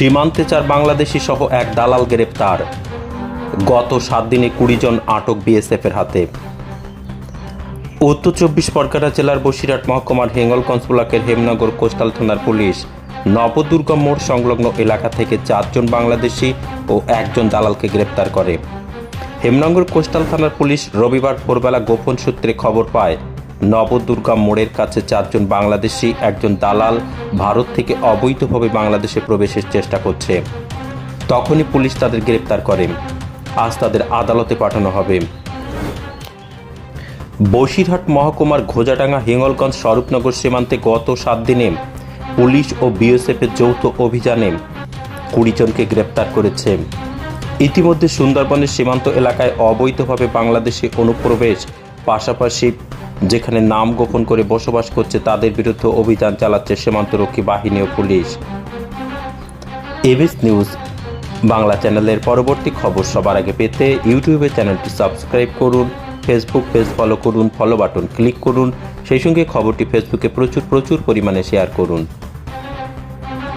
সীমান্তে চার বাংলাদেশি সহ এক দালাল গ্রেপ্তার। গত সাত দিনে কুড়ি জন আটক বিএসএফের হাতে। উত্তর চব্বিশ পরগনা জেলার বসিরহাট মহকুমার হেঙ্গলগঞ্জ ব্লকের হেমনগর কোস্টাল থানার পুলিশ নবদুর্গম মোড় সংলগ্ন এলাকা থেকে চারজন বাংলাদেশি ও একজন দালালকে গ্রেপ্তার করে। হেমনগর কোস্টাল থানার পুলিশ রবিবার ভোরবেলা গোপন সূত্রে খবর পায় নবদুর্গা মোড়ের কাছে চারজন বাংলাদেশি, একজন দালাল ভারত থেকে অবৈধভাবে বাংলাদেশে প্রবেশের চেষ্টা করছে। তখনই পুলিশ তাদের গ্রেপ্তার করে। আজ তাদের আদালতে পাঠানো হবে। বসিরহাট মহকুমার ঘোজাডাঙ্গা হিঙ্গলগঞ্জ স্বরূপনগর সীমান্তে গত সাত দিনে পুলিশ ও বিএসএফের যৌথ অভিযানে কুড়ি জনকে গ্রেপ্তার করেছে। ইতিমধ্যে সুন্দরবনের সীমান্ত এলাকায় অবৈধভাবে বাংলাদেশে অনুপ্রবেশ, পাশাপাশি যেখানে নাম গোপন করে বসবাস করছে, তাদের বিরুদ্ধে অভিযান চালাচ্ছে সীমান্তরক্ষী বাহিনী ও পুলিশ। এবিএস নিউজ, বাংলা চ্যানেলের পরবর্তী খবর সবার আগে পেতে ইউটিউবে চ্যানেলটি সাবস্ক্রাইব করুন, ফেসবুক পেজ ফলো করুন ফলো বাটন ক্লিক করুন, সেই সঙ্গে খবরটি ফেসবুকে প্রচুর প্রচুর পরিমাণে শেয়ার করুন।